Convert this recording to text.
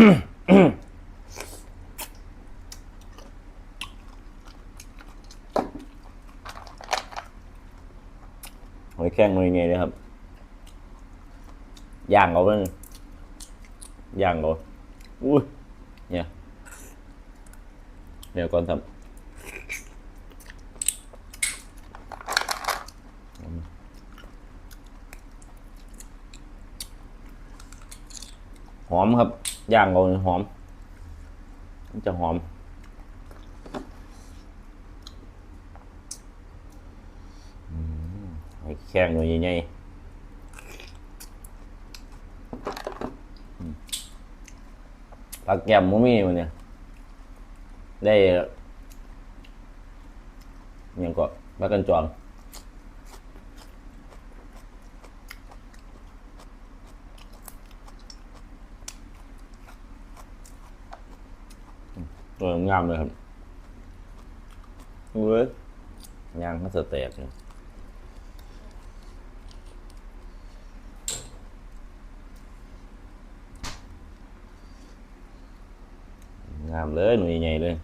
หอยแข้งหน่วยไงเลยครับ ย่างเอาเลยย่างเอาอุ้ยเนี่ยเดี๋ยวก่อนทำหอมครับ ย่างเอาหอม จะหอมอืมหอยแข้งหน่วยใหญ่ปลาแก้มมุมี่มันเนี่ย ได้ยังก็ปลากันจอง ตัวงามเลยครับเว้ยย่างมันสเต็กเนี่ยงามเลยหน่วยใหญ่ๆเลย